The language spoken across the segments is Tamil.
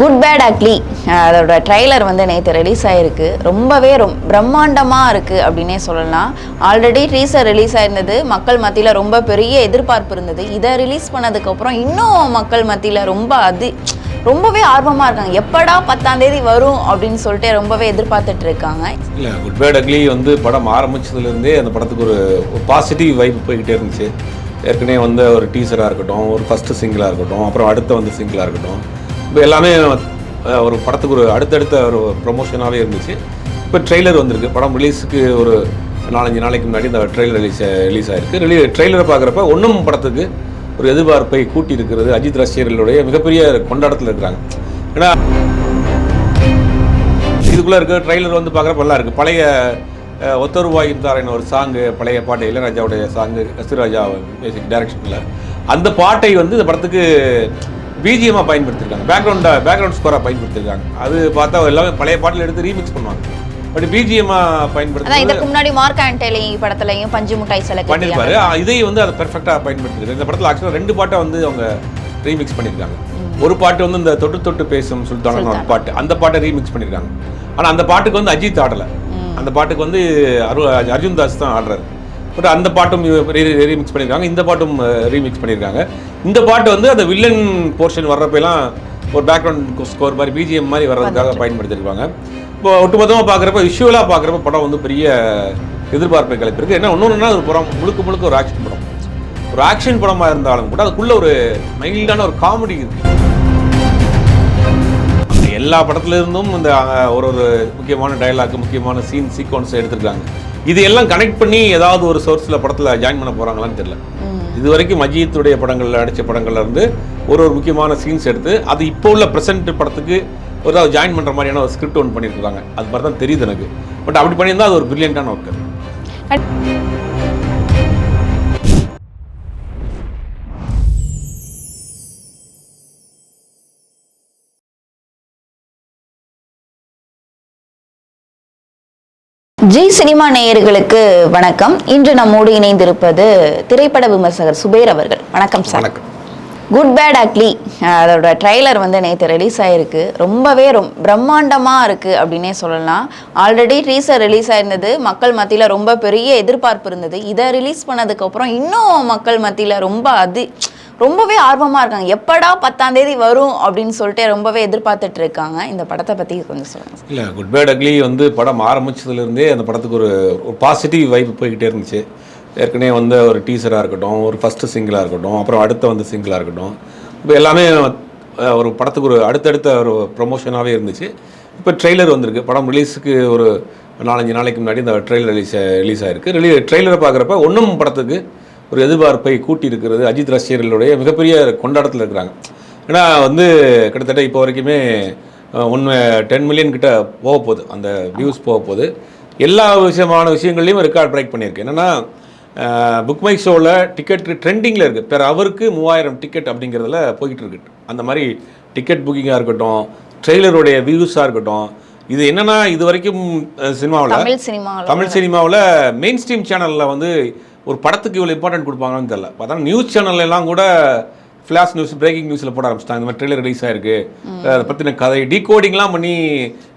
குட் பேட் அக்லி அதோட ட்ரைலர் வந்து நேற்று ரிலீஸ் ஆயிருக்கு. ரொம்பவே ரொம் பிரம்மாண்டமாக இருக்குது அப்படின்னே சொல்லலாம். ஆல்ரெடி டீசர் ரிலீஸ் ஆயிருந்தது. மக்கள் மத்தியில் ரொம்ப பெரிய எதிர்பார்ப்பு இருந்தது. இதை ரிலீஸ் பண்ணதுக்கப்புறம் இன்னும் மக்கள் மத்தியில் ரொம்ப அது ரொம்பவே ஆர்வமாக இருக்காங்க. எப்படா பத்தாம் தேதி வரும் அப்படின்னு சொல்லிட்டு ரொம்பவே எதிர்பார்த்துட்டு இருக்காங்க. இல்லை குட் பேட் அக்லி வந்து படம் ஆரம்பிச்சதுலேருந்தே அந்த படத்துக்கு ஒரு பாசிட்டிவ் வைப் போய்கிட்டே இருந்துச்சு. ஏற்கனவே வந்து ஒரு டீசராக இருக்கட்டும் ஒரு ஃபஸ்ட்டு சிங்கிளாக இருக்கட்டும் அப்புறம் அடுத்த வந்து சிங்கிளாக இருக்கட்டும். இப்போ எல்லாமே ஒரு படத்துக்கு ஒரு அடுத்தடுத்த ஒரு ப்ரொமோஷனாகவே இருந்துச்சு. இப்போ ட்ரெய்லர் வந்திருக்கு. படம் ரிலீஸுக்கு ஒரு நாலஞ்சு நாளைக்கு முன்னாடி இந்த ட்ரெய்லர் ரிலீஸ் ரிலீஸ் ஆயிருக்கு. ரிலீ ட்ரெய்லரை பார்க்குறப்ப ஒன்றும் படத்துக்கு ஒரு எதிர்பார்ப்பை கூட்டி இருக்கிறது அஜித் ரசிகர்களுடைய மிகப்பெரிய கொண்டாட்டத்தில் இருக்கிறாங்க. ஏன்னா இதுக்குள்ளே இருக்க ட்ரெய்லர் வந்து பார்க்குறப்ப நல்லா இருக்குது பழைய ஒத்த ரூபாய் தாரன் ஒரு சாங்கு பழைய பாட்டு இளையராஜாவுடைய சாங்கு கஸ்தூராஜா மியூசிக் டைரக்ஷனில் அந்த பாட்டை வந்து இந்த படத்துக்கு பிஜிஎம்மாக பயன்படுத்தியிருக்காங்க பேக்ரவுண்டை பேக்ரவுண்ட் ஸ்கோராக பயன்படுத்தியிருக்காங்க அது பார்த்தா எல்லாமே பழைய பாட்டில் எடுத்து ரீமிக்ஸ் பண்ணுவாங்க. பட் பிஜிஎம்மாக அதான் பயன்படுத்தி இதுக்கு முன்னாடி மார்க் ஆண்டலி படத்துலையும் பஞ்சு முட்டாய் சிலை பண்ணியிருப்பாரு இதையும் வந்து அதை பெர்ஃபெக்டாக பயன்படுத்திருக்கு இந்த படத்தில் ஆக்சுவலாக ரெண்டு பாட்டை வந்து அவங்க ரீமிக்ஸ் பண்ணியிருக்காங்க ஒரு பாட்டு வந்து இந்த தொட்டு தொட்டு பேசும் சுல்தான ஒரு பாட்டு. அந்த பாட்டை ரீமிக்ஸ் பண்ணியிருக்காங்க ஆனால் அந்த பாட்டுக்கு வந்து அஜித் ஆடலை. அந்த பாட்டுக்கு வந்து அரு அர்ஜுன் தாஸ் தான் ஆடுறாரு. பட் அந்த பாட்டும் ரீமிக்ஸ் பண்ணியிருக்காங்க இந்த பாட்டும் ரீமிக்ஸ் பண்ணியிருக்காங்க இந்த பாட்டு வந்து அந்த வில்லன் போர்ஷன் வர்றப்பெல்லாம் ஒரு பேக்ரவுண்ட் ஸ்கோர் மாதிரி பிஜிஎம் மாதிரி வர்றதுக்காக பயன்படுத்தியிருப்பாங்க. இப்போ ஒட்டுமொத்தமாக பார்க்குறப்ப விஷுவலாக பார்க்குறப்ப படம் வந்து பெரிய எதிர்பார்ப்பை கிளப்பிருக்கு என்ன இன்னொன்றுனா ஒரு படம் முழுக்க முழுக்க ஒரு ஆக்ஷன் படம். ஒரு ஆக்ஷன் படமாக இருந்தாலும் கூட அதுக்குள்ள ஒரு மைல்டான ஒரு காமெடி இருக்கு. எல்லா படத்துல இருந்தும் இந்த ஒரு ஒரு முக்கியமான டயலாக் முக்கியமான சீன் சீக்வன்ஸ் எடுத்திருக்காங்க. இது எல்லாம் கனெக்ட் பண்ணி ஏதாவது ஒரு சோர்ஸில் படத்தில் ஜாயின் பண்ண போகிறாங்களான்னு தெரியல. இது வரைக்கும் அஜித்துடைய படங்களில் நடித்த படங்கள்ல இருந்து ஒரு ஒரு முக்கியமான சீன்ஸ் எடுத்து அது இப்போ உள்ள ப்ரெசென்ட் படத்துக்கு ஒரு ஏதாவது ஜாயின் பண்ணுற மாதிரியான ஒரு ஸ்கிரிப்ட் ஒன்று பண்ணியிருக்காங்க. அது மாதிரி தான் தெரியுது எனக்கு. பட் அப்படி பண்ணியிருந்தா அது ஒரு பிரில்லியண்டான ஒர்க்கு ஜி சினிமா நேயர்களுக்கு வணக்கம். இன்று நம்மோடு இணைந்திருப்பது திரைப்பட விமர்சகர் சுபேர் அவர்கள். வணக்கம் சார். குட் பேட் அக்லி அதோட ட்ரைலர் வந்து நேற்று ரிலீஸ் ஆயிருக்கு. ரொம்பவே ரொம் பிரம்மாண்டமாக இருக்குது அப்படின்னே சொல்லலாம். ஆல்ரெடி டீசர் ரிலீஸ் ஆயிருந்தது. மக்கள் மத்தியில் ரொம்ப பெரிய எதிர்பார்ப்பு இருந்தது. இதை ரிலீஸ் பண்ணதுக்கப்புறம் இன்னும் மக்கள் மத்தியில் ரொம்ப அது ரொம்பவே ஆர்வமாக இருக்காங்க. எப்படா பத்தாம் தேதி வரும் அப்படின்னு சொல்லிட்டு ரொம்பவே எதிர்பார்த்துட்டு இருக்காங்க. இந்த படத்தை பற்றி கொஞ்சம் சொல்லுங்கள் இல்லை குட் பேட் அக்லி வந்து படம் ஆரம்பிச்சதுலேருந்தே அந்த படத்துக்கு ஒரு ஒரு பாசிட்டிவ் வைப் போய்கிட்டே இருந்துச்சு. ஏற்கனவே வந்து ஒரு டீசராக இருக்கட்டும் ஒரு ஃபஸ்ட்டு சிங்கிளாக இருக்கட்டும் அப்புறம் அடுத்த வந்து சிங்கிளாக இருக்கட்டும். இப்போ எல்லாமே ஒரு படத்துக்கு ஒரு அடுத்தடுத்த ஒரு ப்ரொமோஷனாகவே இருந்துச்சு. இப்போ ட்ரெய்லர் வந்திருக்கு. படம் ரிலீஸுக்கு ஒரு நாலஞ்சு நாளைக்கு முன்னாடி இந்த ட்ரெய்லர் ரிலீஸ் ரிலீஸ் ஆயிருக்கு. ரிலீ ட்ரெய்லரை பார்க்குறப்ப ஒன்றும் படத்துக்கு ஒரு எதிர்பார்ப்பை கூட்டி இருக்கிறது அஜித் ரசிகர்களுடைய மிகப்பெரிய கொண்டாட்டத்தில் இருக்கிறாங்க. ஏன்னா வந்து கிட்டத்தட்ட இப்போ வரைக்குமே ஒன்று டென் மில்லியன் கிட்ட போக போகுது. அந்த வியூஸ் போக போகுது. எல்லா விஷயமான விஷயங்கள்லையும் ரெக்கார்ட் பிரேக் பண்ணியிருக்கு. என்னென்னா புக் மை ஷோவில் டிக்கெட் ட்ரெண்டிங்கில் இருக்குது பெர் அவருக்கு மூவாயிரம் டிக்கெட் அப்படிங்கிறதுல போய்கிட்டு இருக்கு. அந்த மாதிரி டிக்கெட் புக்கிங்காக இருக்கட்டும் ட்ரெய்லருடைய வியூஸாக இருக்கட்டும் இது என்னென்னா இது வரைக்கும் சினிமாவில் தமிழ் சினிமாவில். மெயின் ஸ்ட்ரீம் சேனலில் வந்து ஒரு படத்துக்கு இவ்வளோ இம்பார்ட்டன்ட் கொடுப்பாங்கன்னு தெரியல. பார்த்தா நியூஸ் சேனல்ல எல்லாம் கூட ஃப்ளாஷ் நியூஸ் பிரேக்கிங் நியூஸில் போட ஆரம்பிச்சிட்டாங்க. இந்த மாதிரி ட்ரெய்லர் ரிலீஸ் ஆயிருக்கு. அதை பற்றின கதை டீகோடிங்லாம் பண்ணி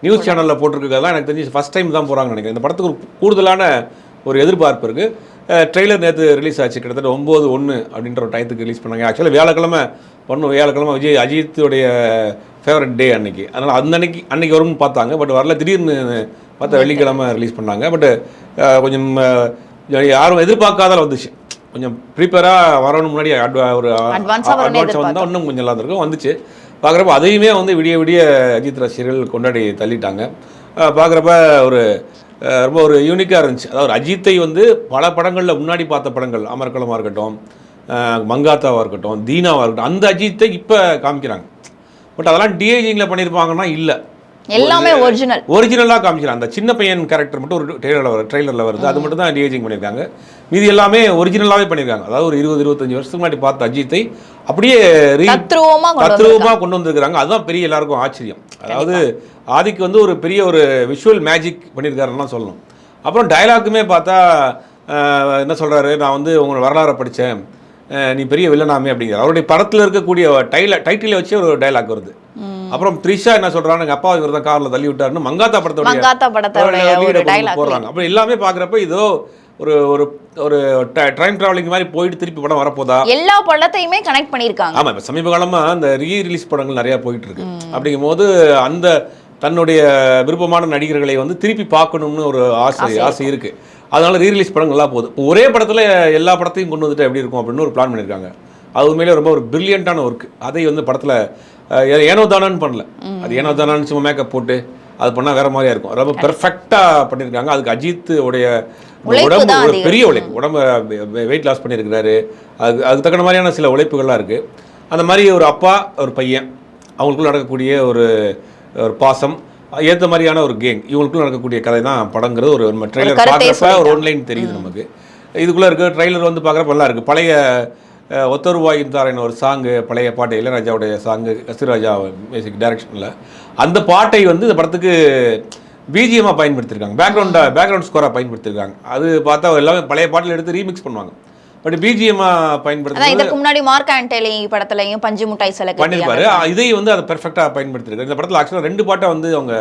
நியூஸ் சேனலில் போட்டிருக்கிறதெல்லாம் எனக்கு தெரிஞ்சு ஃபஸ்ட் டைம் தான் போகிறாங்கன்னு நினைக்கிறேன். இந்த படத்துக்கு ஒரு கூடுதலான ஒரு எதிர்பார்ப்பு இருக்குது ட்ரெய்லர் நேற்று ரிலீஸ் ஆச்சு. கிட்டத்தட்ட ஒம்பது ஒன்று அப்படின்ற ஒரு டயத்துக்கு ரிலீஸ் பண்ணாங்க. ஆக்சுவலாக வியாழக்கிழமை ஒன்று வியாழக்கிழமை விஜய் அஜித்துடைய ஃபேவரட் டே அன்னைக்கு. அதனால் அந்த அன்னைக்கு அன்னைக்கு வரும்னு பார்த்தாங்க. பட் வரல. திடீர்னு பார்த்தா வெள்ளிக்கிழமை ரிலீஸ் பண்ணாங்க. பட் கொஞ்சம் யாரும் எதிர்பார்க்காதால வந்துச்சு. கொஞ்சம் ப்ரிப்பேராக வரணும் முன்னாடி adva- ஒரு Advance ஆ வரும்னு அட்வான்ஸ் வந்தால் இன்னும் கொஞ்சம் நல்லா இருக்கும் வந்துச்சு. பார்க்குறப்ப அதையுமே வந்து விடிய விடிய அஜித் ரசிகர்கள் கொண்டாடி தள்ளிட்டாங்க. பார்க்குறப்ப ஒரு ரொம்ப ஒரு யூனிக்காக இருந்துச்சு. அதாவது அஜித்தை வந்து பல படங்களில் முன்னாடி பார்த்த படங்கள். அமர்கலமாக இருக்கட்டும் மங்காத்தாவாக இருக்கட்டும் தீனாவாக இருக்கட்டும் அந்த அஜித்தை இப்போ காமிக்கிறாங்க. பட் அதெல்லாம் டிஏஜிங்கில் பண்ணியிருப்பாங்கன்னா இல்லை. எல்லாமே ஒரிஜினல் ஒரிஜினலாக காமிக்கிறாங்க அந்த சின்ன பையன் கேரக்டர் மட்டும் ஒரு ட்ரெய்லரில் வரும் ட்ரெய்லரில் வருது. அது மட்டும் தான் டிஏஜிங் பண்ணியிருக்காங்க. மீதி எல்லாமே ஒரிஜினலாகவே பண்ணியிருக்காங்க. அதாவது ஒரு இருபது இருபத்தஞ்சு வருஷத்துக்கு முன்னாடி பார்த்த அஜித்தை அப்படியே தத்ரூபமாக கொண்டு வந்திருக்கிறாங்க. அதுதான் பெரிய எல்லாருக்கும் ஆச்சரியம். அதாவது ஆதிக்கு வந்து ஒரு பெரிய ஒரு விஷுவல் மேஜிக் பண்ணியிருக்காருன்னு சொல்லணும். அப்புறம் டயலாக்குமே பார்த்தா என்ன சொல்றாரு? நான் வந்து உங்களோட வரலாறை படித்தேன் நீ பெரிய வில்லனாமே அப்படிங்கிற அவருடைய படத்தில் இருக்கக்கூடிய டைல டைட்டிலை வச்சு ஒரு டயலாக் வருது. அப்புறம் த்ரிஷா என்ன சொல்றாங்க எங்க அப்பா இவர் தான் கார்ல தள்ளி விட்டாருன்னு மங்காத்தா படத்தோட மங்காத்தா படத்தோட போடுறாங்க. அப்ப எல்லாமே பாக்குறப்ப இதோ ஒரு ஒரு ஒரு டைம் டிராவலிங் மாதிரி போயிட்டு திருப்பி படம் வரப்போதா? எல்லா படத்தையுமே கனெக்ட் பண்ணியிருக்காங்க. ஆமா இப்ப சமீப காலமா அந்த ரீ ரிலீஸ் படங்கள் நிறைய போயிட்டு இருக்கு அப்படிங்கும்போது அந்த தன்னுடைய விருப்பமான நடிகர்களை வந்து திருப்பி பார்க்கணும்னு ஒரு ஆசை ஆசை இருக்கு. அதனால ரீ ரிலீஸ் படங்கள் எல்லாம் போகுது. இப்போ ஒரே படத்துல எல்லா படத்தையும் கொண்டு வந்துட்டு எப்படி இருக்கும் அப்படின்னு ஒரு பிளான் பண்ணியிருக்காங்க. அது உண்மையிலே ரொம்ப ஒரு பிரில்லியண்டான ஒர்க் அதை வந்து படத்துல ஏனோ தானோன்னு பண்ணல. அது ஏனோ தானோன்னு சும்மா மேக்கப் போட்டு அது பண்ணா வேற மாதிரியா இருக்கும். ரொம்ப பெர்ஃபெக்டா பண்ணியிருக்காங்க அதுக்கு அஜித் உடைய உடம்பு ஒரு. பெரிய உழைப்பு. உடம்ப வெயிட் லாஸ் பண்ணியிருக்கிறாரு அது அதுக்கு தக்கன மாதிரியான சில உழைப்புகள்லாம் இருக்கு. அந்த மாதிரி ஒரு அப்பா ஒரு பையன் அவங்களுக்குள்ள நடக்கக்கூடிய ஒரு ஒரு பாசம் ஏற்ற மாதிரியான ஒரு கேங் இவங்களுக்குள்ள நடக்கக்கூடிய கதை தான் படங்கிறது. ஒரு நம்ம ட்ரெய்லர் பார்க்குறப்ப ஒரு. ஒன்லைன் தெரியுது நமக்கு. இதுக்குள்ள இருக்க ட்ரெய்லர் வந்து பார்க்குறப்ப நல்லா இருக்கு. பழைய அஹ், ஒத்தருவாயின் தாரன் ஒரு சாங்கு பழைய பாட்டு இளையராஜாவுடைய சாங்கு கஸ்தூராஜா மியூசிக் டைரக்ஷனில் அந்த பாட்டை வந்து இந்த படத்துக்கு பிஜிஎம்மாக பயன்படுத்தியிருக்காங்க பேக்ரவுண்டா பேக்ரவுண்ட் ஸ்கோராக பயன்படுத்தியிருக்காங்க அது பார்த்தா எல்லாமே பழைய பாட்டில் எடுத்து ரீமிக்ஸ் பண்ணுவாங்க. பட் பிஜிஎம்மாக அதான் பயன்படுத்தி இதுக்கு முன்னாடி மார்க் ஆண்டலி படத்துலயும் பஞ்சு முட்டாய் சிலை பண்ணியிருப்பாரு. இதை வந்து அதை பெர்ஃபெக்டாக பயன்படுத்திருக்காரு. இந்த படத்தில் ஆக்சுவலாக ரெண்டு பாட்டை வந்து அவங்க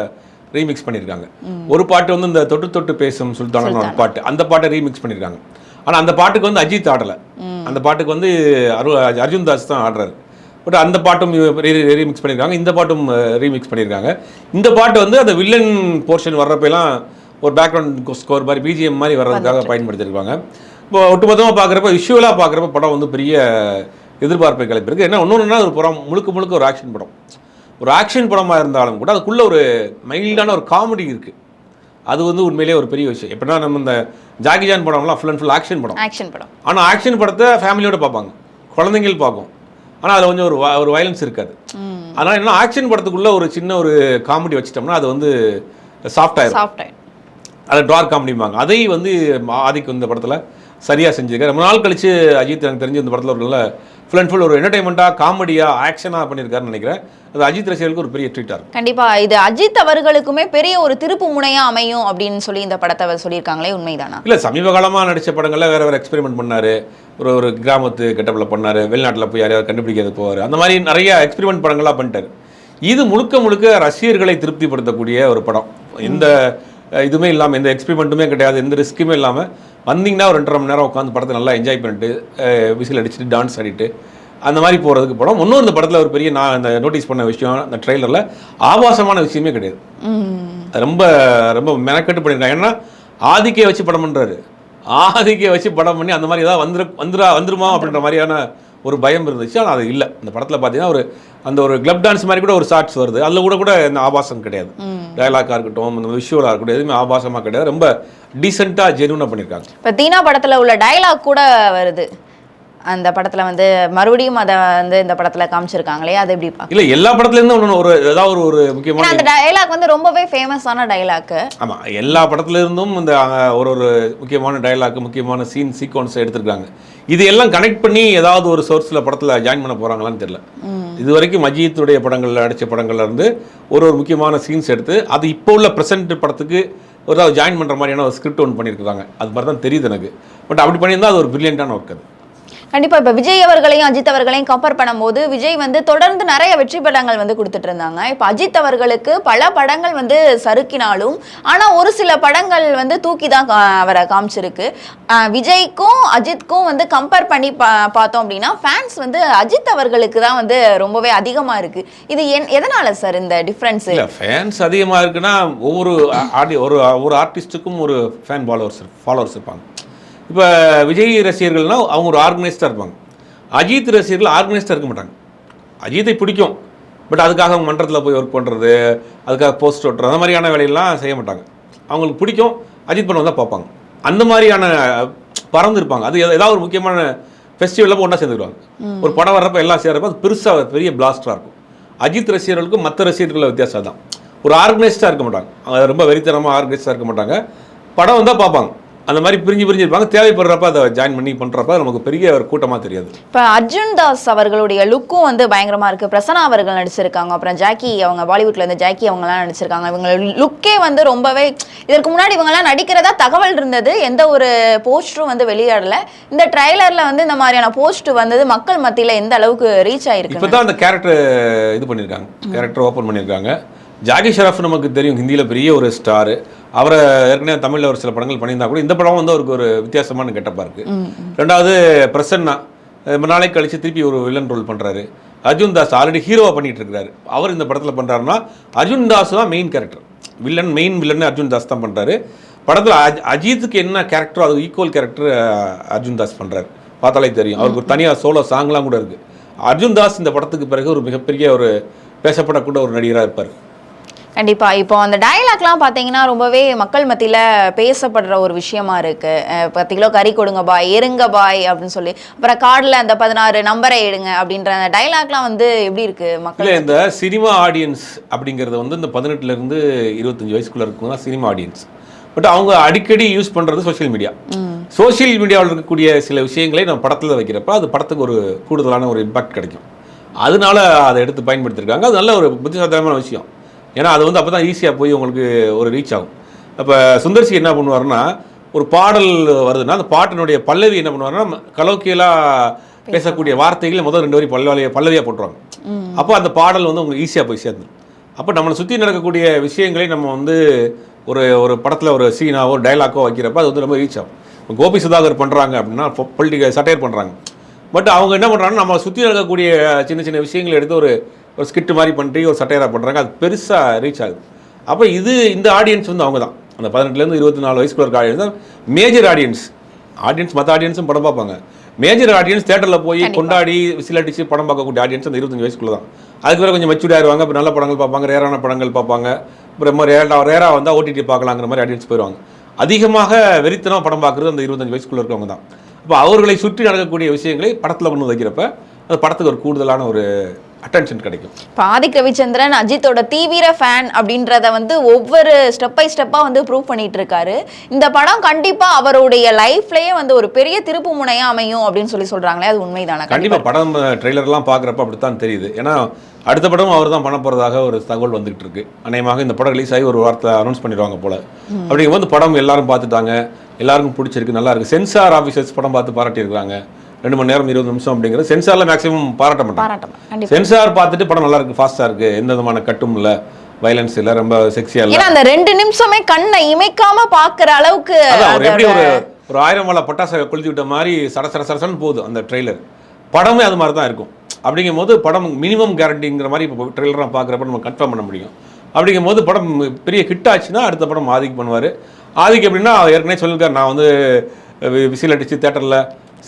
ரீமிக்ஸ் பண்ணியிருக்காங்க. ஒரு பாட்டு வந்து இந்த தொட்டு தொட்டு பேசும் சுல்தான. பாட்டு. அந்த பாட்டை ரீமிக்ஸ் பண்ணியிருக்காங்க. ஆனால் அந்த பாட்டுக்கு வந்து அஜித் ஆடலை. அந்த பாட்டுக்கு வந்து அரு அர்ஜுன் தாஸ் தான் ஆடுறாரு. பட் அந்த பாட்டும் ரீமிக்ஸ் பண்ணியிருக்காங்க இந்த பாட்டும் ரீமிக்ஸ் பண்ணியிருக்காங்க இந்த பாட்டு வந்து அந்த வில்லன் போர்ஷன் வர்றப்பெல்லாம் ஒரு பேக்ரவுண்ட் ஸ்கோர் மாதிரி பிஜிஎம் மாதிரி வர்றதுக்காக பயன்படுத்தியிருப்பாங்க இப்போ ஒட்டுமொத்தமாக பார்க்குறப்ப விஷுவலாக பார்க்குறப்ப படம் வந்து பெரிய எதிர்பார்ப்பை கிளப்பிருக்கு என்ன ஒன்று ஒரு படம் முழுக்க முழுக்க ஒரு ஆக்ஷன் படம். ஒரு ஆக்ஷன் படமாக இருந்தாலும் கூட அதுக்குள்ள ஒரு மைல்டான ஒரு காமெடி இருக்குது அது வந்து உண்மையிலேயே ஒரு பெரிய விஷயம். எப்படின்னா நம்ம இந்த ஜாக்கி ஜான் படம்லாம் ஃபுல் அண்ட் ஃபுல் ஆக்ஷன் படம். ஆக்ஷன் படம். ஆனால் ஆக்ஷன் படத்தை ஃபேமிலியோட பார்ப்பாங்க. குழந்தைங்கள் பார்க்கும். ஆனால் அதில் கொஞ்சம் ஒரு ஒரு வயலன்ஸ் இருக்காது. அதனால் என்ன ஆக்ஷன் படத்துக்குள்ள ஒரு சின்ன ஒரு காமெடி வச்சிட்டோம்னா அது வந்து சாஃப்ட் ஆயிரும். சாஃப்ட் அதை டார்க் காமெடிம்பாங்க அதை வந்து ஆதிக்கு இந்த படத்தில் சரியாக செஞ்சிருக்காரு. ரொம்ப நாள் கழிச்சு அஜித் எனக்கு தெரிஞ்சு இந்த படத்தில் ஒரு நல்ல ஃபுல் அண்ட் ஃபுல் ஒரு என்டர்டைன்மெண்ட்டாக காமெடியாக ஆக்ஷனாக பண்ணியிருக்காருன்னு நினைக்கிறேன். அது அஜித் ரசிகர்களுக்கு ஒரு பெரிய ட்ரீட்டாக இருக்கும். கண்டிப்பா இது அஜித் அவர்களுக்குமே பெரிய ஒரு திருப்பு முனையா அமையும் அப்படின்னு சொல்லி இந்த படத்தை அவர் சொல்லியிருக்காங்களே உண்மைதானா? இல்லை சமீப காலமாக நடித்த படங்களில் வேறு வேறு எக்ஸ்பெரிமெண்ட் பண்ணார். ஒரு ஒரு கிராமத்து கெட்டப்பில் பண்ணார். வெளிநாட்டில் போய் யாரையாவது கண்டுபிடிக்கிறது போவார். அந்த மாதிரி நிறைய எக்ஸ்பெரிமெண்ட் படங்கள்லாம் பண்ணிட்டார். இது முழுக்க முழுக்க ரசிகர்களை திருப்திப்படுத்தக்கூடிய ஒரு படம். எந்த இதுவுமே இல்லாமல் எந்த எக்ஸ்பெரிமெண்ட்டுமே கிடையாது. எந்த ரிஸ்க்குமே இல்லாமல் வந்தீங்கன்னா ஒரு ரெண்டரை மணி நேரம் உட்காந்து படத்தை நல்லா என்ஜாய் பண்ணிட்டு விசில் அடிச்சுட்டு டான்ஸ் ஆடிட்டு அந்த மாதிரி போகிறதுக்கு படம் இன்னும் இந்த படத்தில் ஒரு பெரிய நான் இந்த நோட்டீஸ் பண்ண விஷயம் அந்த ட்ரெய்லரில் ஆபாசமான விஷயமே கிடையாது. ரொம்ப ரொம்ப மெனக்கெட்டு பண்ணியிருக்காங்க ஏன்னா ஆதிக்கே வச்சு படம் பண்றாரு. ஆதிக்கே வச்சு படம் பண்ணி அந்த மாதிரி ஏதாவது வந்துரு வந்துரா வந்துருமா அப்படின்ற மாதிரியான ஒரு பயம் இருந்துச்சு. ஆனால் அது இல்லை. இந்த படத்தில் பார்த்தீங்கன்னா ஒரு அந்த ஒரு கிளப் டான்ஸ் மாதிரி கூட ஒரு ஷார்ட்ஸ் வருது. அதில் கூட கூட இந்த ஆபாசம் கிடையாது. டயலாக்காக இருக்கட்டும் இந்த விஷுவலாக இருக்கட்டும் எதுவுமே ஆபாசமாக கிடையாது. ரொம்ப டீசெண்டாக ஜெனுவனாக பண்ணியிருக்காங்க இப்ப தீனா படத்துல உள்ள டயலாக் கூட வருது. அந்த படத்துல வந்து மறுபடியும் அதை வந்து இந்த படத்துல காமிச்சிருக்காங்களே அது எப்படி இல்லை எல்லா படத்துலேருந்து ஒன்று ஒரு ஏதாவது ஒரு ஒரு முக்கியமான அந்த டயலாக் வந்து ரொம்பவே ஃபேமஸான டயலாக் ஆமாம் எல்லா படத்துல இருந்தும் இந்த ஒரு ஒரு முக்கியமான டயலாக் முக்கியமான சீன் சீக்வன்ஸ் எடுத்திருக்காங்க. இது எல்லாம் கனெக்ட் பண்ணி ஏதாவது ஒரு சோர்ஸில் படத்தில் ஜாயின் பண்ண போகிறாங்களான்னு தெரியல. இது வரைக்கும் அஜித்துடைய படங்களில் நடித்த படங்கள்ல இருந்து ஒரு ஒரு முக்கியமான சீன்ஸ் எடுத்து அது இப்போ உள்ள ப்ரெசென்ட் படத்துக்கு ஒரு ஜாயின் பண்ணுற மாதிரியான ஒரு ஸ்கிரிப்ட் ஒன்று பண்ணியிருக்காங்க அது மாதிரி தான் தெரியுது எனக்கு. பட் அப்படி பண்ணியிருந்தா அது ஒரு பிரில்லியண்டான ஒர்க் அது. கண்டிப்பா இப்ப விஜய் அவர்களையும் அஜித் அவர்களையும் கம்பேர் பண்ணும்போது விஜய் வந்து தொடர்ந்து நிறைய வெற்றி படங்கள் வந்து கொடுத்துட்டு இருந்தாங்க இப்ப அஜித் அவர்களுக்கு பல படங்கள் வந்து சறுக்கினாலும் ஆனா ஒரு சில படங்கள் வந்து தூக்கி தான் அவரை காமிச்சிருக்கு. விஜய்க்கும் அஜித்க்கும் வந்து கம்பேர் பண்ணி பா பார்த்தோம் அப்படின்னா ஃபேன்ஸ் வந்து அஜித் அவர்களுக்கு தான் வந்து ரொம்பவே அதிகமா இருக்கு. இது என் எதனால சார் இந்த டிஃப்ரென்ஸ் ஃபேன்ஸ் அதிகமாக இருக்குன்னா ஒவ்வொரு ஆடி ஒரு ஒரு ஆர்டிஸ்ட்டுக்கும் ஒரு ஃபேன் ஃபாலோவர்ஸ் ஃபாலோவர்ஸ் இருப்பாங்க. இப்போ விஜய் ரசிகர்கள்னா அவங்க ஒரு ஆர்கனைஸ்டாக இருப்பாங்க. அஜித் ரசிகர்கள் ஆர்கனைஸ்டாக இருக்க மாட்டாங்க. அஜித்தை பிடிக்கும். பட் அதுக்காக அவங்க மன்றத்தில் போய் ஒர்க் பண்ணுறது அதுக்காக போஸ்ட் ஓட்டுறது அந்த மாதிரியான வேலையெல்லாம் செய்ய மாட்டாங்க. அவங்களுக்கு பிடிக்கும். அஜித் படம் தான் பார்ப்பாங்க. அந்த மாதிரியான பறந்து இருப்பாங்க அது ஏதாவது ஒரு முக்கியமான ஃபெஸ்டிவலில் ஒன்றா சேர்ந்துக்குவாங்க ஒரு படம் வர்றப்ப எல்லாம் சேர்றப்ப அது பெருசாக பெரிய பிளாஸ்டராக இருக்கும். அஜித் ரசிகர்களுக்கும் மற்ற ரசிகர்கள் வித்தியாசம் தான் ஒரு ஆர்கனைஸ்டாக இருக்க மாட்டாங்க. அவங்க ரொம்ப வெறித்தனமாக ஆர்கனைஸ்டாக இருக்க மாட்டாங்க. படம் வந்தால் பார்ப்பாங்க. அந்த மாதிரி பிரிஞ்சு பிரிஞ்சு இருப்பாங்க. தேவைப்படுறப்ப அதை ஜாயின் பண்ணி பண்ணுறப்ப நமக்கு பெரிய ஒரு கூட்டமாக தெரியாது. இப்போ அர்ஜுன் தாஸ் அவர்களுடைய லுக்கும் வந்து பயங்கரமா இருக்கு. பிரசன்னா அவர்கள் நடிச்சிருக்காங்க. அப்புறம் ஜாக்கி அவங்க பாலிவுட்ல இருந்து ஜாக்கி அவங்கலாம் நடிச்சிருக்காங்க. இவங்க லுக்கே வந்து ரொம்பவே இதற்கு முன்னாடி இவங்கெல்லாம் நடிக்கிறதா தகவல் இருந்தது. எந்த ஒரு போஸ்டரும் வந்து வெளியாடல. இந்த ட்ரைலர்ல வந்து இந்த மாதிரியான போஸ்ட் வந்தது மக்கள் மத்தியில எந்த அளவுக்கு ரீச் இப்போ ஆயிருக்கு தான் அந்த கேரக்டர் இது பண்ணியிருக்காங்க. கேரக்டர் ஓப்பன் பண்ணியிருக்காங்க. ஜாகி ஷரஃப் நமக்கு தெரியும் ஹிந்தியில் பெரிய ஒரு ஸ்டாரு அவரை ஏற்கனவே தமிழில் ஒரு சில படங்கள் பண்ணியிருந்தா கூட இந்த படம் வந்து அவருக்கு ஒரு வித்தியாசமான கெட்டப்பாக இருக்குது ரெண்டாவது பிரசன்னா. ரொம்ப நாளைக்கு கழிச்சு திருப்பி ஒரு வில்லன் ரோல் பண்ணுறாரு அர்ஜுன் தாஸ் ஆல்ரெடி ஹீரோவாக பண்ணிட்டு இருக்காரு அவர் இந்த படத்தில் பண்ணுறாருன்னா அர்ஜுன் தாஸ் தான் main character villain main villain Arjun Das தான் பண்ணுறாரு படத்தில் அஜ் அஜித்துக்கு என்ன கேரக்டரோ அது ஈக்குவல் கேரக்டர் அர்ஜுன் தாஸ் பண்ணுறாரு பார்த்தாலே தெரியும். அவருக்கு ஒரு தனியாக சோலோ சாங்லாம் கூட இருக்குது அர்ஜுன் தாஸ் இந்த படத்துக்கு பிறகு ஒரு மிகப்பெரிய ஒரு பேசப்படக்கூட ஒரு நடிகராக இருப்பார். கண்டிப்பா. இப்போ அந்த டயலாக்லாம் பார்த்தீங்கன்னா ரொம்பவே மக்கள் மத்தியில பேசப்படுற ஒரு விஷயமா இருக்கு. அஹ் பத்து கிலோ கறி கொடுங்க பாய் எருங்க பாய் அப்படின்னு சொல்லி அப்புறம் கார்டில் அந்த பதினாறு நம்பரை எடுங்க அப்படின்ற அந்த டயலாக்லாம் வந்து எப்படி இருக்கு மக்கள் இந்த சினிமா ஆடியன்ஸ் அப்படிங்கிறது வந்து இந்த பதினெட்டுலேருந்து இருபத்தஞ்சி வயசுக்குள்ள இருக்கும் தான் சினிமா ஆடியன்ஸ் பட் அவங்க அடிக்கடி யூஸ் பண்ணுறது சோஷியல் மீடியா சோஷியல் மீடியாவில் இருக்கக்கூடிய சில விஷயங்களை நம்ம படத்தில் வைக்கிறப்ப அது படத்துக்கு ஒரு கூடுதலான ஒரு இம்பாக்ட் கிடைக்கும். அதனால அதை எடுத்து பயன்படுத்தியிருக்காங்க அது நல்ல ஒரு புத்திசாலித்தனமான விஷயம். ஏன்னா அது வந்து அப்போ தான் ஈஸியாக போய் உங்களுக்கு ஒரு ரீச் ஆகும். அப்போ சுந்தர்சி என்ன பண்ணுவாருன்னா ஒரு பாடல் வருதுன்னா அந்த பாட்டினுடைய பல்லவி என்ன பண்ணுவாருன்னா கலோக்கியலாக பேசக்கூடிய வார்த்தைகளை முதல் ரெண்டு வரி பல்லவிய பல்லவியாக போட்டுருவாங்க அப்போ அந்த பாடல் வந்து உங்களுக்கு ஈஸியாக போய் சேர்ந்துடும் அப்போ நம்மளை சுற்றி நடக்கக்கூடிய விஷயங்களை நம்ம வந்து ஒரு ஒரு படத்தில் ஒரு சீனாவோ டைலாக்கோ வைக்கிறப்ப அது வந்து ரொம்ப ரீச் ஆகும். இப்போ கோபி சுதாகர் பண்ணுறாங்க அப்படின்னா பொலிட்டிக்கல் சட்டையர் பண்ணுறாங்க பட் அவங்க என்ன பண்ணுறாங்கன்னா நம்ம சுற்றி நடக்கக்கூடிய சின்ன சின்ன விஷயங்களை எடுத்து ஒரு ஒரு ஸ்கிட் மாதிரி பண்ணி ஒரு சட்டையராக பண்ணுறாங்க அது பெருசாக ரீச் ஆகுது. அப்போ இது இந்த ஆடியன்ஸ் வந்து அவங்க தான். அந்த பதினெட்டுலேருந்து இருபத்தி நாலு வயசுக்குள்ள இருக்க ஆடியன்ஸ் தான் மேஜர் ஆடியன்ஸ் ஆடியன்ஸ் மற்ற ஆடியன்ஸும் படம் பார்ப்பாங்க. மேஜர் ஆடியன்ஸ் தேட்டரில் போய் கொண்டாடி விசில் அடிச்சு படம் பார்க்கக்கூடிய ஆடியன்ஸ் அந்த இருபத்தஞ்சு வயசுக்குள்ள தான். அதுக்கு பிறகு கொஞ்சம் மெச்சூர்ட் ஆயிடுவாங்க இப்போ நல்ல படங்கள் பார்ப்பாங்க ரேரான படங்கள் பார்ப்பாங்க. அப்புறம் ரேரா ரேரா வந்தால் ஓடிடி பார்க்கலாங்கிற மாதிரி ஆடியன்ஸ் போயிடுவாங்க அதிகமாக வெறித்தனமாக படம் பார்க்குறது அந்த இருபத்தஞ்சு வயசுக்குள்ள இருக்கவங்க தான். அப்போ அவர்களை சுற்றி நடக்கக்கூடிய விஷயங்களை படத்தில் வந்து வைக்கிறப்ப அது படத்துக்கு ஒரு கூடுதலான ஒரு அட்டென்ஷன் கிடைக்கும். இப்போ ஆதிக் ரவிச்சந்திரன் அஜித்தோட தீவிர ஃபேன் அப்படின்றத வந்து ஒவ்வொரு ஸ்டெப் பை ஸ்டெப்பாக வந்து ப்ரூவ் பண்ணிட்டு இருக்காரு. இந்த படம் கண்டிப்பாக அவருடைய லைஃப்லயே வந்து ஒரு பெரிய திருப்பு முனையா அமையும் அப்படின்னு சொல்லி சொல்றாங்களே அது உண்மைதானா? கண்டிப்பா படம் ட்ரெய்லர்லாம் பார்க்குறப்ப அப்படித்தான் தெரியுது. ஏன்னா அடுத்த படம் அவர் தான் பண்ண போறதாக ஒரு தகவல் வந்துகிட்டு இருக்கு. அநேகமாக இந்த படம் ரிலீஸ் ஆகி ஒரு வாரத்தை அனௌன்ஸ் பண்ணிடுவாங்க போல. அப்படிங்கும்போது படம் எல்லாரும் பார்த்துட்டாங்க. எல்லாருக்கும் பிடிச்சிருக்கு நல்லா இருக்கு. சென்சார் ஆஃபீஸர்ஸ் படம் பார்த்து பாராட்டியிருக்காங்க ரெண்டு மணி நேரம் இருபது நிமிஷம் அப்படிங்கிறது சென்சார்ல மேக்ஸிமம் பாராட்ட மாட்டாங்க. சென்சார் பார்த்துட்டு படம் நல்லா இருக்கு ஃபாஸ்டா இருக்கு எந்த விதமான கட்டும் இல்ல வயலன்ஸ் இல்ல ரொம்ப செக்ஸியா இல்ல. அந்த ரெண்டு நிமிஷமே கண்ணை இமைக்காம பாக்குற அளவுக்கு ஒரு எப்படி ஒரு ஒரு ஆயிரம் வாழை பட்டாசை கொளுத்தி விட்ட மாதிரி சட சட சடசடன்னு போகுது அந்த ட்ரெய்லர் படமே அது மாதிரி தான் இருக்கும். அப்படிங்கும் போது படம் மினிமம் கேரண்டிங்கிற மாதிரி இப்போ ட்ரெய்லராக பார்க்குறப்ப நம்ம கன்ஃபார்ம் பண்ண முடியும். அப்படிங்கும் போது படம் பெரிய ஹிட் ஆச்சுன்னா அடுத்த படம் ஆதிக் பண்ணுவார். ஆதிக் எப்படின்னா ஏற்கனவே சொல்லியிருக்காரு நான் வந்து விசில் அடித்து தேட்டரில்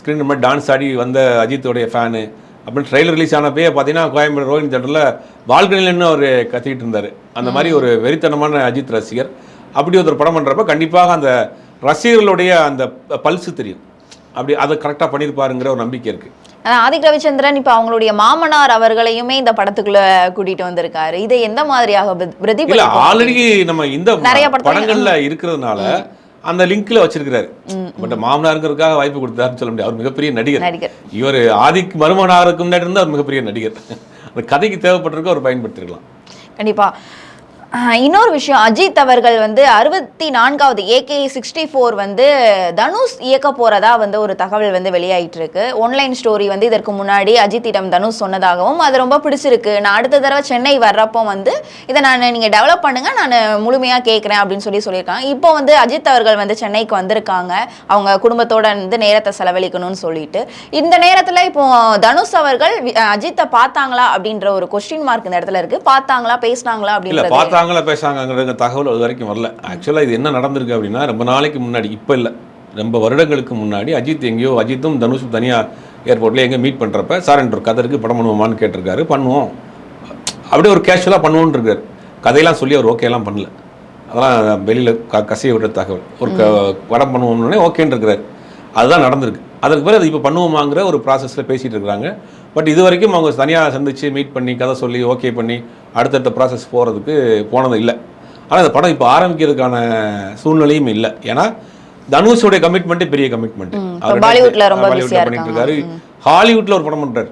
ஸ்க்ரீன் மாதிரி டான்ஸ் ஆடி வந்த அஜித்தோடைய ஃபேனு அப்படின்னு ட்ரெய்லர் ரிலீஸ் ஆனப்பே பார்த்தீங்கன்னா கோயம்பேடு ரோஹினி தேட்டரில் பால்கனிலன்னு அவர் கத்திக்கிட்டு இருந்தார். அந்த மாதிரி ஒரு வெறித்தனமான அஜித் ரசிகர். அப்படி ஒருத்தர் படம் பண்ணுறப்ப கண்டிப்பாக அந்த ரசிகர்களுடைய அந்த பல்ஸ் தெரியும். அப்படி அதை கரெக்டாக பண்ணியிருப்பாருங்கிற ஒரு நம்பிக்கை இருக்குது ஆனா, ஆதிக் ரவிச்சந்திரன் இப்ப அவங்களுடைய மாமனார் அவர்களையுமே இந்த படத்துக்குள்ள கூட்டிட்டு வந்திருக்காரு. இதை எந்த மாதிரியாக பிரதி- இல்ல பிரதிபலிக்கும் ஆல்ரெடி நம்ம இந்த நிறைய படங்கள்ல இருக்கிறதுனால அந்த லிங்க்ல வச்சிருக்கிறாரு. பட் மாமனாருங்கிறதுக்காக வாய்ப்பு கொடுத்தாருன்னு சொல்ல முடியாது. அவர் மிகப்பெரிய நடிகர். இவர் ஆதிக் மருமனாருக்கு முன்னாடி இருந்து அவர் மிகப்பெரிய நடிகர். அந்த கதைக்கு தேவைப்பட்டிருக்க அவர் பயன்படுத்திருக்கலாம். கண்டிப்பா. ஆஹ் இன்னொரு விஷயம். அஜித் அவர்கள் வந்து அறுபத்தி நான்காவது ஏகே சிக்ஸ்டி ஃபோர் வந்து தனுஷ் இயக்க போறதா வந்து ஒரு தகவல் வந்து வெளியாயிட்டு இருக்கு ஆன்லைன் ஸ்டோரி வந்து இதற்கு முன்னாடி அஜித்திடம் தனுஷ் சொன்னதாகவும் அது ரொம்ப பிடிச்சிருக்கு. நான் அடுத்த தடவை சென்னை வர்றப்போ வந்து இதை நான் நீங்க டெவலப் பண்ணுங்க நான் முழுமையா கேட்குறேன் அப்படின்னு சொல்லி சொல்லியிருக்காங்க. இப்போ வந்து அஜித் அவர்கள் வந்து சென்னைக்கு வந்திருக்காங்க. அவங்க குடும்பத்தோட வந்து நேரத்தை செலவழிக்கணும்னு சொல்லிட்டு. இந்த நேரத்துல இப்போ தனுஷ் அவர்கள் அஜித்தை பார்த்தாங்களா அப்படின்ற ஒரு கொஸ்டின் மார்க் இந்த இடத்துல இருக்கு. பார்த்தாங்களா பேசினாங்களா அப்படின்றது பார்த்தாங்களா பேசாங்கிற தகவல் அது வரைக்கும் வரல. ஆக்சுவலா இது என்ன நடந்திருக்கு அப்படின்னா ரொம்ப நாளைக்கு முன்னாடி இப்போ இல்ல. ரொம்ப வருடங்களுக்கு முன்னாடி அஜித் எங்கேயோ அஜித்தும் தனுஷும் தனியா ஏர்போர்ட்ல எங்க மீட் பண்றப்ப சார் என்ற ஒரு கதை இருக்கு படம் பண்ணுவோமான்னு கேட்டிருக்காரு. பண்ணுவோம். அப்படியே ஒரு கேஷுவலாக பண்ணுவோன்னு இருக்காரு. கதையெல்லாம் சொல்லி அவர் ஓகே எல்லாம் பண்ணல. அதெல்லாம் வெளியில் க கசிய விடுற தகவல். ஒரு க படம் பண்ணுவோம்னே ஓகேன்னு இருக்கிறாரு அதுதான் நடந்திருக்கு. அதற்கு பிறகு இப்போ பண்ணுவோமாங்கிற ஒரு ப்ராசஸில் பேசிகிட்டு இருக்கிறாங்க. பட் இது வரைக்கும் அவங்க தனியாக சந்திச்சு மீட் பண்ணி கதை சொல்லி ஓகே பண்ணி அடுத்தடுத்த ப்ராசஸ் போகிறதுக்கு போனது இல்லை. ஆனால் இந்த படம் இப்போ ஆரம்பிக்கிறதுக்கான சூழ்நிலையும் இல்லை. ஏன்னா தனுஷோட கமிட்மெண்ட்டே பெரிய கமிட்மெண்ட் பாலிவுட்ல ரொம்ப பண்ணிட்டு இருக்காரு. ஹாலிவுட்ல ஒரு படம் பண்றாரு.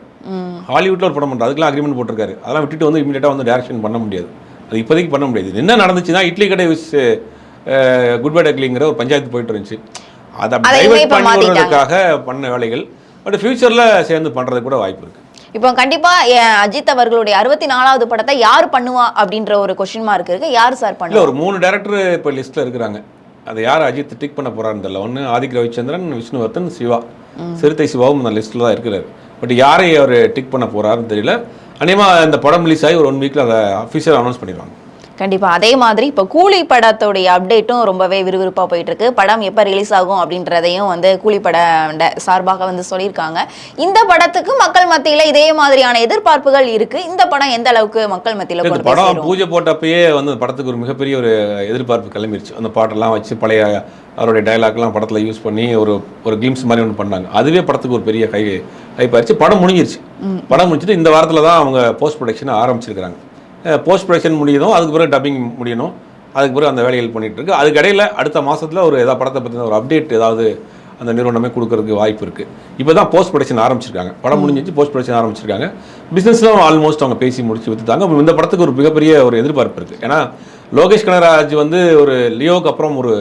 ஹாலிவுட்ல ஒரு படம் பண்றாரு. அதுக்கெல்லாம் அக்ரிமெண்ட் போட்டிருக்காரு. அதெல்லாம் விட்டுட்டு வந்து இமீடியட்டா வந்து டைரக்ஷன் பண்ண முடியாது. அது இப்போதைக்கு பண்ண முடியாது. என்ன நடந்துச்சுன்னா இட்லி கடை விஸ் குட் பை டக்லிங்கிற ஒரு பஞ்சாயத்து போயிட்டு இருந்துச்சு. அதை டைவர்ட் இப்ப பண்ணி மாத்திட்டாங்க. விடுறதுக்காக பண்ண வேலைகள் பட் ஃபியூச்சர்ல சேர்ந்து பண்றது கூட வாய்ப்பு இருக்கு. இப்போ கண்டிப்பா அஹ், அஜித் அவர்களுடைய அறுபத்தி நாலாவது படத்தை யார் பண்ணுவா அப்படின்ற ஒரு கொஸ்டின் மார்க் இருக்கு. யார் சார் பண்ணுவா? ஒரு மூணு டேரக்டர் இப்போ லிஸ்ட்ல இருக்கிறாங்க. அதை யார் அஜித் டிக் பண்ண போறாருன்னு தெரியல. ஒன்று ஆதிக் ரவிச்சந்திரன் விஷ்ணுவர்தன் சிவா. சிறுத்தை சிவாவும் அந்த லிஸ்ட்ல தான் இருக்கிறாரு. பட் யாரை அவர் டிக் பண்ண போறாருன்னு தெரியல. அநேகமா இந்த படம் ரிலீஸ் ஆகி ஒரு ஒன் வீக்ல அதை அஃபிஷியல் அனௌன்ஸ் பண்ணிடுவாங்க. கண்டிப்பா. அதே மாதிரி இப்போ கூலி படத்துடைய அப்டேட்டும் ரொம்பவே விறுவிறுப்பா போயிட்டு இருக்கு படம் எப்போ ரிலீஸ் ஆகும் அப்படின்றதையும் வந்து கூலி பட சார்பாக வந்து சொல்லியிருக்காங்க. இந்த படத்துக்கு மக்கள் மத்தியில இதே மாதிரியான எதிர்பார்ப்புகள் இருக்கு. இந்த படம் எந்த அளவுக்கு மக்கள் மத்தியில படம்? பூஜை போட்டப்பயே வந்து படத்துக்கு ஒரு மிகப்பெரிய ஒரு எதிர்பார்ப்பு கிளம்பிருச்சு. அந்த பாட்டெல்லாம் வச்சு பழைய அவருடைய டயலாக்லாம் படத்தில் யூஸ் பண்ணி ஒரு ஒரு கிளிம்ஸ் மாதிரி ஒன்று பண்ணாங்க. அதுவே படத்துக்கு ஒரு பெரிய ஹை ஹைப் ஆயிடுச்சு படம் முடிஞ்சிருச்சு. படம் முடிச்சுட்டு இந்த வாரத்தில் தான் அவங்க போஸ்ட் ப்ரொடக்ஷனை ஆரம்பிச்சிருக்கிறாங்க. போஸ்ட் ப்ரொடக்ஷன் முடியணும் அதுக்கு பிறகு டப்பிங் முடியணும். அதுக்கு பிறகு அந்த வேலைகள் பண்ணிட்டு இருக்கு அதுக்கு இடையில அடுத்த மாசத்துல ஒரு ஏதாவது படத்தை பற்றின ஒரு அப்டேட் ஏதாவது அந்த நிறுவனமே கொடுக்கறதுக்கு வாய்ப்பு இருக்கு. இப்போ தான் போஸ்ட் ப்ரொடக்ஷன் ஆரம்பிச்சிருக்காங்க. படம் முடிஞ்சிச்சு போஸ்ட் ப்ரொடக்ஷன் ஆரம்பிச்சிருக்காங்க பிஸ்னஸ்லாம் ஆல்மோஸ்ட் அவங்க பேசி முடிச்சு வித்துட்டாங்க. இந்த படத்துக்கு ஒரு மிகப்பெரிய ஒரு எதிர்பார்ப்பு இருக்கு. ஏன்னா லோகேஷ் கனகராஜ் வந்து ஒரு லியோவுக்கு அப்புறம் ஒரு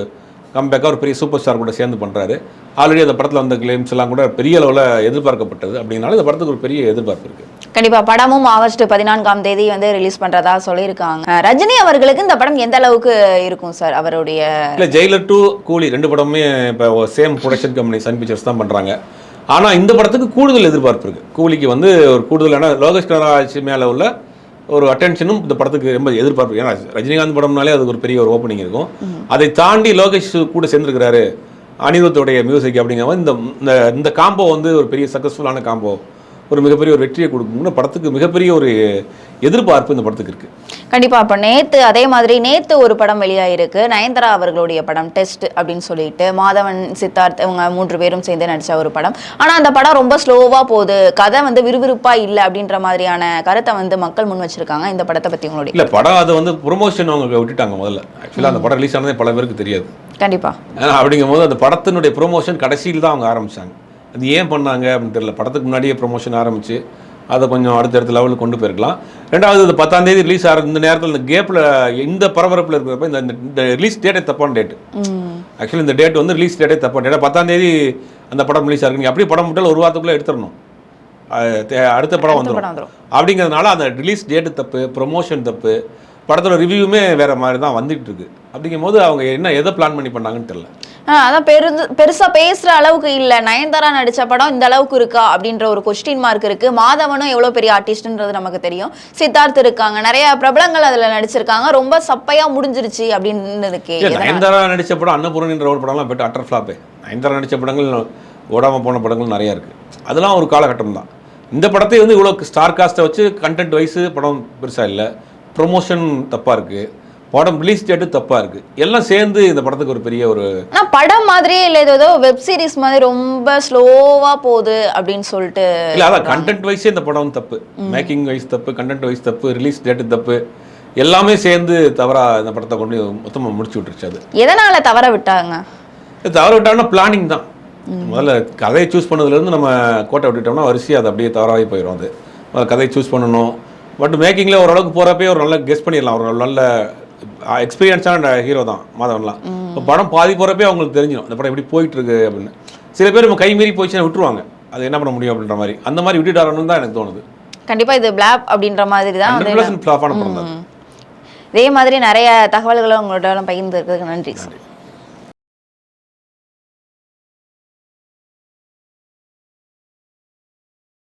கம்பேக்காக ஒரு பெரிய சூப்பர் ஸ்டார் கூட சேர்ந்து பண்றாரு. ஆல்ரெடி அந்த படத்தில் வந்த கிளைம்ஸ் எல்லாம் கூட பெரிய அளவில் எதிர்பார்க்கப்பட்டது. அப்படின்னால இந்த படத்துக்கு ஒரு பெரிய எதிர்பார்ப்பு இருக்கு. கண்டிப்பா படமும் ஆகஸ்ட் பதினான்காம் தேதி வந்து ரிலீஸ் பண்றதா சொல்லியிருக்காங்க. ரஜினி அவர்களுக்கு இந்த படம் எந்த அளவுக்கு இருக்கும் சார் அவருடைய இல்ல ஜெயிலர் டூ கூலி ரெண்டு படமுமே இப்போ same production company Sun Pictures தான் பண்றாங்க. ஆனா இந்த படத்துக்கு கூடுதல் எதிர்பார்ப்பு இருக்கு. கூலிக்கு வந்து ஒரு கூடுதலான லோகேஷ் கனராஜ் மேல உள்ள ஒரு அட்டென்ஷனும் இந்த படத்துக்கு ரொம்ப எதிர்பார்ப்பு. ஏன்னா ரஜினிகாந்த் படம்னாலே அதுக்கு ஒரு பெரிய ஒரு ஓப்பனிங் இருக்கும். அதை தாண்டி லோகேஷ் கூட சேர்ந்துருக்கிறாரு அனிருத்துடைய மியூசிக் அப்படிங்கிறவங்க இந்த இந்த இந்த காம்போ வந்து ஒரு பெரிய சக்ஸஸ்ஃபுல்லான காம்போ ஒரு மிகப்பெரிய ஒரு வெற்றியை கொடுக்கும்னு படத்துக்கு மிகப்பெரிய ஒரு எதிர்பார்ப்பு இந்த படத்துக்கு இருக்கு. கண்டிப்பா அப்ப நேத்து அதே மாதிரி நேத்து ஒரு படம் வெளியாயிருக்கு. நயன்தாரா அவர்களுடைய படம் டெஸ்ட் அப்படின்னு சொல்லிட்டு மாதவன் சித்தார்த் இவங்க மூன்று பேரும் சேர்ந்து நடிச்ச ஒரு படம். ஆனா அந்த படம் ரொம்ப ஸ்லோவா போகுது. கதை வந்து விறுவிறுப்பா இல்ல அப்படின்ற மாதிரியான கருத்தை வந்து மக்கள் முன் வச்சிருக்காங்க. இந்த படத்தை பத்தி உங்களுடைய இல்ல படம் அதை வந்து ப்ரொமோஷன் அவங்க விட்டுட்டாங்க முதல்ல. ஆக்சுவலாக அந்த படம் ரிலீஸ் ஆனதே பல பேருக்கு தெரியாது. கண்டிப்பா. ஏன்னா அப்படிங்கும்போது அந்த படத்தினுடைய ப்ரொமோஷன் கடைசியில் தான் அவங்க ஆரம்பிச்சாங்க. அது ஏன் பண்ணாங்க அப்படின்னு தெரியல. படத்துக்கு முன்னாடியே ப்ரொமோஷன் ஆரம்பிச்சு அதை கொஞ்சம் அடுத்தடுத்த லெவலுக்கு கொண்டு போயிருக்கலாம். ரெண்டாவது இது பத்தாம் தேதி ரிலீஸ் ஆகிற இந்த நேரத்தில் இந்த கேப்பில் இந்த பரபரப்பில் இருக்கிறப்ப இந்த இந்த ரிலீஸ் டேட்டே தப்பான டேட் ம். ஆக்சுவலி இந்த டேட் வந்து ரிலீஸ் டேட்டே தப்பான டேட் பத்தாம் தேதி அந்த படம் ரிலீஸ் ஆகுங்க அப்படியே படம் மட்டும் ஒரு வாரத்துக்குள்ளே எடுத்துடணும். அடுத்த படம் வந்துடும். அப்படிங்கிறதுனால அந்த ரிலீஸ் டேட்டு தப்பு ப்ரொமோஷன் தப்பு படத்தோட ரிவ்யூமே வேற மாதிரி தான் வந்துகிட்டு இருக்கு. அப்படிங்கும்போது அவங்க என்ன எதை பிளான் பண்ணி பண்ணாங்கன்னு தெரியல. ஆ, அதான் பெரு பெருசா பேசுற அளவுக்கு இல்ல. நயன்தாரா நடிச்ச படம் இந்த அளவுக்கு இருக்கா? அப்படின்ற ஒரு கொஸ்டின் மார்க் இருக்கு. மாதவனும் எவ்வளவு பெரிய ஆர்டிஸ்ட்ன்றது நமக்கு தெரியும். சித்தார்த் இருக்காங்க. நிறைய பிரபலங்கள் அதுல நடிச்சிருக்காங்க. ரொம்ப சப்பையா முடிஞ்சிருச்சு எதனால? நயன்தாரா நடிச்ச படம் அன்னபூரணின்ற ஒரு படம்லாம் போயிட்டு அட்டர் ஃப்ளாப்பே நயன்தாரா நடிச்ச படங்கள் ஓடாம போன படங்கள் நிறைய இருக்கு. அதெல்லாம் ஒரு காலகட்டம் தான். இந்த படத்தை வந்து இவ்வளோ ஸ்டார் காஸ்ட்டை வச்சு கண்டென்ட் வைஸ் படம் பெருசா இல்லை. ப்ரொமோஷன் தப்பா இருக்கு. படம் ரிலீஸ் டேட்டு தப்பா இருக்கு. எல்லாம் சேர்ந்து இந்த படத்துக்கு ஒரு பெரிய ஒரு ஆனா படம் மாதிரியே இல்ல ஏதோ வெப் சீரிஸ் மாதிரி ரொம்ப ஸ்லோவா போகுது அப்படின்னு சொல்லிட்டு இல்ல அதான் கண்டென்ட் வைஸே இந்த படம் தப்பு. மேக்கிங் வைஸ் தப்பு கண்டென்ட் வைஸ் தப்பு ரிலீஸ் டேட்டு தப்பு. எல்லாமே சேர்ந்து தவறா இந்த படத்தை கொண்டு மொத்தமாக முடிச்சு விட்டுருச்சு அது. எதனால தவற விட்டாங்க? தவற விட்டாங்கன்னா பிளானிங் தான். முதல்ல கதையை சூஸ் பண்ணதுலேருந்து நம்ம கோட்டை விட்டுட்டோம்னா வரிசையாக அது அப்படியே தவறாகி போயிடும் அது. கதையை சூஸ் பண்ணணும். பட் மேக்கிங்கில் ஓரளவுக்கு போகிறப்பே ஒரு நல்ல கெஸ் பண்ணிடலாம். ஒரு நல்ல எக்ஸ்பீரியன்ஸான ஹீரோ தான் மாதவன்லாம். இப்போ படம் பாதி போகிறப்பே அவங்களுக்கு தெரிஞ்சிடும் இந்த படம் எப்படி போயிட்டு இருக்கு அப்படின்னு. சில பேர் நம்ம கை மீறி போயிடுச்சுன்னா விட்டுருவாங்க. அது என்ன பண்ண முடியும் அப்படின்ற மாதிரி. அந்த மாதிரி விட்டுட்டாரணும் தான் எனக்கு தோணுது. கண்டிப்பா இது பிளாப் அப்படின்ற மாதிரி தான் இதே மாதிரி நிறைய தகவல்களை உங்களோட பகிர்ந்து இருக்கிறதுக்கு நன்றி.